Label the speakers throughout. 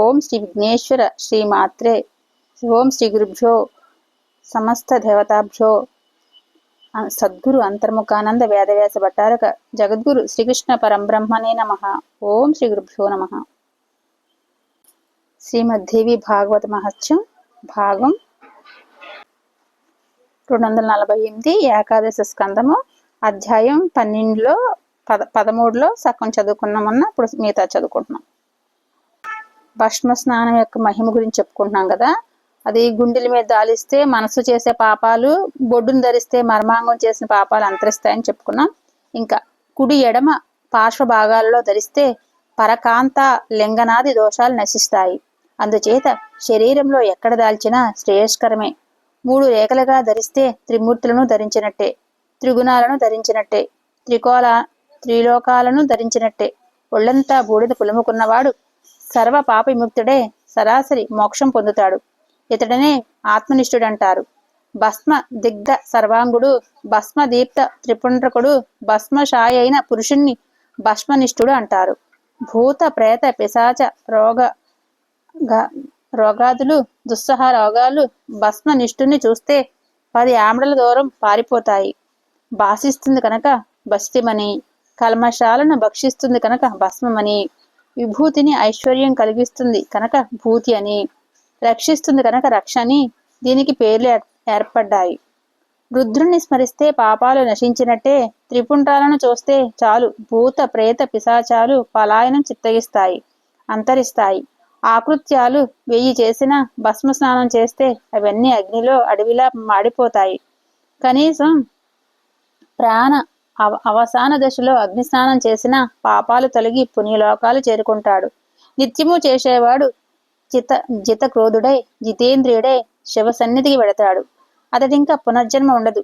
Speaker 1: ఓం శ్రీ విఘ్నేశ్వర శ్రీ మాత్రే. ఓం శ్రీ గురుభ్యో సమస్త దేవతాభ్యో. సద్గురు అంతర్ముఖానంద వేదవ్యాస భట్టారక జగద్గురు శ్రీకృష్ణ పరంబ్రహ్మణే నమ. ఓం శ్రీ గురుభ్యో నమ. శ్రీమద్దేవి భాగవత మహత్యం భాగం రెండు వందల నలభై ఎనిమిది ఏకాదశ స్కందము అధ్యాయం పన్నెండులో పద పదమూడులో సగం చదువుకున్నామన్నా ఇప్పుడు మిగతా చదువుకుంటున్నాం. భస్మ స్నానం యొక్క మహిమ గురించి చెప్పుకుంటున్నాం కదా. అది గుండెల మీద దాలిస్తే మనసు చేసే పాపాలు బొడ్డును ధరిస్తే మర్మాంగం చేసిన పాపాలు అంతరిస్తాయని చెప్పుకున్నాం. ఇంకా కుడి ఎడమ పార్శ్వ భాగాలలో ధరిస్తే పరకాంత లింగనాది దోషాలు నశిస్తాయి. అందుచేత శరీరంలో ఎక్కడ దాల్చినా శ్రేయస్కరమే. మూడు రేఖలుగా ధరిస్తే త్రిమూర్తులను ధరించినట్టే త్రిగుణాలను ధరించినట్టే త్రికోల త్రిలోకాలను ధరించినట్టే. ఒళ్ళంతా బూడిద పులుముకున్నవాడు సర్వ పాప విముక్తుడే సరాసరి మోక్షం పొందుతాడు. ఇతడనే ఆత్మనిష్ఠుడంటారు. భస్మ దిగ్ధ సర్వాంగుడు భస్మ దీప్త త్రిపుండ్రకుడు భస్మశాయి అయిన పురుషుణ్ణి భస్మనిష్ఠుడు అంటారు. భూత ప్రేత పిశాచ రోగ రోగాదులు దుస్సహ రోగాలు భస్మనిష్ఠుని చూస్తే పది ఆమడల దూరం పారిపోతాయి. భాషిస్తుంది కనుక బస్తిమని కల్మశాలను భక్షిస్తుంది కనుక భస్మమని. విభూతిని ఐశ్వర్యం కలిగిస్తుంది కనుక భూతి అని. రక్షిస్తుంది కనుక రక్ష అని దీనికి పేర్లు ఏర్- ఏర్పడ్డాయి. రుద్రుణ్ణి స్మరిస్తే పాపాలు నశించినట్టే త్రిపుండ్రాలను చూస్తే చాలు భూత ప్రేత పిశాచాలు పలాయనం చిత్తగిస్తాయి అంతరిస్తాయి. ఆకృత్యాలు వెయ్యి చేసిన భస్మ స్నానం చేస్తే అవన్నీ అగ్నిలో అడవిలా మాడిపోతాయి. కనీసం ప్రాణ అవసాన దశలో అగ్ని స్నానం చేసిన పాపాలు తొలగి పుణ్యలోకాలు చేరుకుంటాడు. నిత్యము చేసేవాడు చిత జిత క్రోధుడై జితేంద్రియుడై శివ సన్నిధికి వెడతాడు అతడింకా పునర్జన్మ ఉండదు.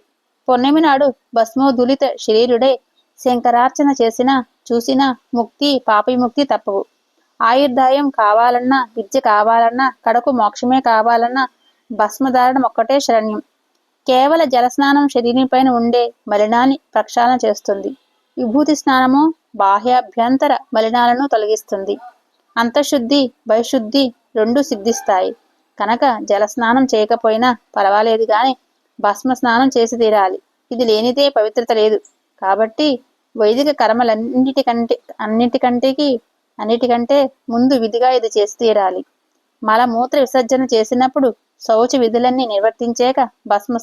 Speaker 1: పొన్నమి నాడు భస్మోదులిత శరీరుడే శంకరార్చన చేసిన చూసిన ముక్తి పాపవిముక్తి తప్పవు. ఆయుర్దాయం కావాలన్నా విద్య కావాలన్నా కడకు మోక్షమే కావాలన్నా భస్మధారణం ఒక్కటే శరణ్యం. కేవల జలస్నానం శరీరం పైన ఉండే మలినాన్ని ప్రక్షాళన చేస్తుంది. విభూతి స్నానము బాహ్యాభ్యంతర మలినాలను తొలగిస్తుంది. అంతఃశుద్ధి బహిశుద్ధి రెండు సిద్ధిస్తాయి. కనుక జలస్నానం చేయకపోయినా పర్వాలేదు కానీ భస్మ స్నానం చేసి తీరాలి. ఇది లేనిదే పవిత్రత లేదు. కాబట్టి వైదిక కర్మలన్నిటికంటే అన్నిటికంటేకి అన్నిటికంటే ముందు విధిగా ఇది చేసి తీరాలి. మలమూత్ర విసర్జన చేసినప్పుడు శౌచ విధులన్నీ నిర్వర్తించాక భస్మ